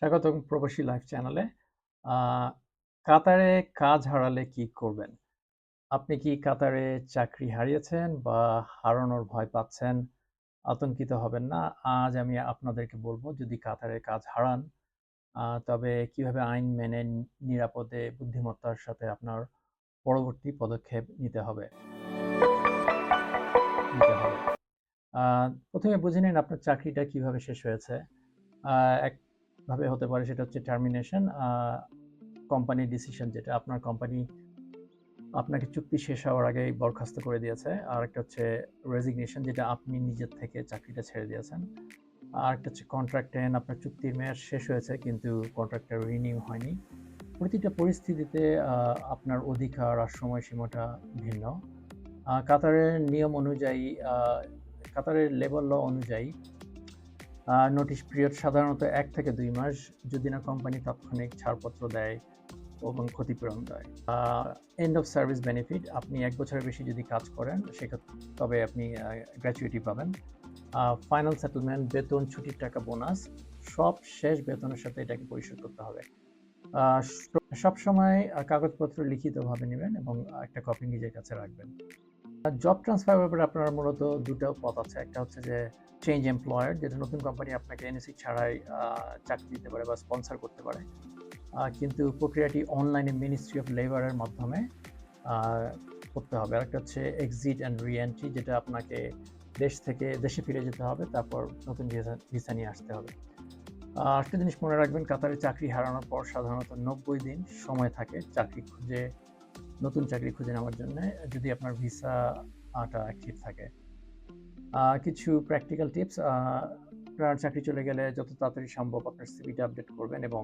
স্বাগতম প্রবাসী লাইফ চ্যানেলে। কাতারে কাজ হারালে কি করবেন? আপনি কি কাতারে চাকরি হারিয়েছেন বা হারানোর ভয় পাচ্ছেন? আতঙ্কিত হবেন না। আজ আমি আপনাদেরকে বলব যদি কাতারে কাজ হারান তবে কীভাবে আইন মেনে নিরাপদে বুদ্ধিমত্তার সাথে আপনার পরবর্তী পদক্ষেপ নিতে হবে? নিতে হবে। প্রথমে বুঝে নিন আপনার চাকরিটা কীভাবে শেষ হয়েছে। আহ, একভাবে হতে পারে সেটা হচ্ছে টার্মিনেশন কোম্পানির ডিসিশন যেটা আপনার কোম্পানি আপনাকে চুক্তি শেষ হওয়ার আগেই বরখাস্ত করে দিয়েছে। আর একটা হচ্ছে রেজিগনেশন যেটা আপনি নিজের থেকে চাকরিটা ছেড়ে দিয়েছেন। আর একটা হচ্ছে কন্ট্রাক্ট এন আপনার চুক্তির মেয়াদ শেষ হয়েছে কিন্তু কন্ট্রাক্টটা রিনিউ হয়নি। প্রতিটা পরিস্থিতিতে আপনার অধিকার আর সময়সীমাটা ভিন্ন। কাতারের নিয়ম অনুযায়ী কাতারের লেবার ল অনুযায়ী নোটিশ পিরিয়ড সাধারণত এক থেকে দুই মাস যদি না কোম্পানি তাৎক্ষণিক ছাড়পত্র দেয় এবং ক্ষতিপূরণ দেয়। এন্ড অফ সার্ভিস বেনিফিট আপনি এক বছরের বেশি যদি কাজ করেন, সেক্ষেত্রে তবে আপনি গ্র্যাচুইটি পাবেন। ফাইনাল সেটেলমেন্ট বেতন, ছুটির টাকা বোনাস সব শেষ বেতনের সাথে এটাকে পরিশোধ করতে হবে। সবসময় কাগজপত্র লিখিতভাবে নেবেন এবং একটা কপি নিজের কাছে রাখবেন। জব ট্রান্সফার ব্যাপারে আপনার মূলত দুটো পথ আছে। একটা হচ্ছে যে চেঞ্জ এমপ্লয়ার যেটা নতুন কোম্পানি আপনাকে এনএসি ছাড়াই চাকরি দিতে পারে বা স্পন্সর করতে পারে। কিন্তু প্রক্রিয়াটি অনলাইনে মিনিস্ট্রি অফ লেবারের মাধ্যমে করতে হবে। আরেকটা হচ্ছে এক্সিট অ্যান্ড রিএন্ট্রি যেটা আপনাকে দেশ থেকে দেশে ফিরে যেতে হবে, তারপর নতুন ভিসা নিয়ে আসতে হবে। আরেকটা জিনিস মনে রাখবেন, কাতারে চাকরি হারানোর পর সাধারণত নব্বই দিন সময় থাকে চাকরি খুঁজে নতুন চাকরি খুঁজে নেওয়ার জন্য যদি আপনার ভিসা আটা অ্যাক্টিভ থাকে। কিছু প্র্যাকটিক্যাল টিপস আপনার চাকরি চলে গেলে যত তাড়াতাড়ি সম্ভব আপনার সিভিটা আপডেট করবেন এবং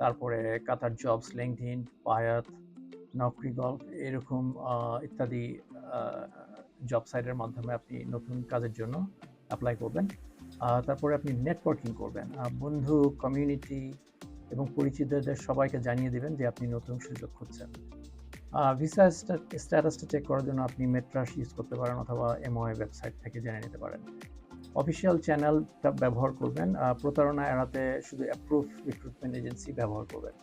তারপরে কাতার জবস লিঙ্কডিন পায়াত নকরি গল্ফ এরকম ইত্যাদি জব সাইটের মাধ্যমে আপনি নতুন কাজের জন্য অ্যাপ্লাই করবেন। তারপরে আপনি নেটওয়ার্কিং করবেন। বন্ধু কমিউনিটি এবং পরিচিতদের সবাইকে জানিয়ে দেবেন যে আপনি নতুন সুযোগ খুঁজছেন। ভিসা স্ট্যাটাসটা চেক করার জন্য আপনি মেট্রাস ইউজ করতে পারেন অথবা এমওআই ওয়েবসাইট থেকে জেনে নিতে পারেন। অফিসিয়াল চ্যানেলটা ব্যবহার করবেন। প্রতারণা এড়াতে শুধু অ্যাপ্রুভ রিক্রুটমেন্ট এজেন্সি ব্যবহার করবেন।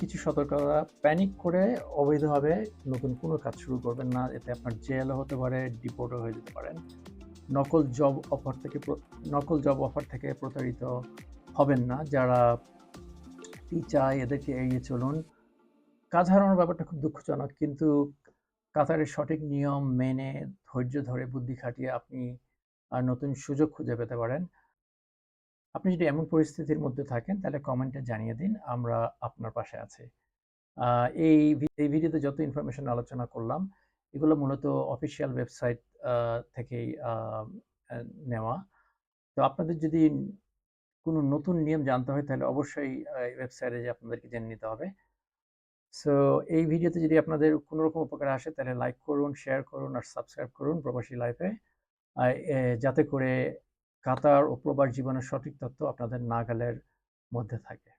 কিছু সতর্কতা প্যানিক করে অবৈধভাবে নতুন কোনো কাজ শুরু করবেন না, এতে আপনার জেলও হতে পারে ডিপোর্টও হয়ে যেতে পারেন। নকল জব অফার থেকে নকল জব অফার থেকে প্রতারিত হবেন না। যারা টি চায় এদেরকে এড়িয়ে চলুন কাজ হারানোর ব্যাপারটা খুব দুঃখজনক। কিন্তু কাতারের সঠিক নিয়ম মেনে, ধৈর্য ধরে বুদ্ধি খাটিয়ে আপনি আর নতুন সুযোগ খুঁজে পেতে পারেন। আপনি যদি এমন পরিস্থিতির মধ্যে থাকেন, তাহলে কমেন্টে জানিয়ে দিন, আমরা আপনার পাশে আছি। এই এই ভিডিওতে যত ইনফরমেশন আলোচনা করলাম, এগুলো মূলত অফিসিয়াল ওয়েবসাইট থেকেই নেওয়া। তো আপনাদের যদি কোনো নতুন নিয়ম জানতে হয়, তাহলে অবশ্যই ওয়েবসাইটে যে আপনাদেরকে জেনে নিতে হবে। সো এই ভিডিওতে যদি আপনাদের কোনো রকম উপকার আসে, তাহলে লাইক করুন শেয়ার করুন আর সাবস্ক্রাইব করুন প্রবাসী লাইফে যাতে করে কাতার ও প্রবাস জীবনের সঠিক তথ্য আপনাদের নাগালের মধ্যে থাকে।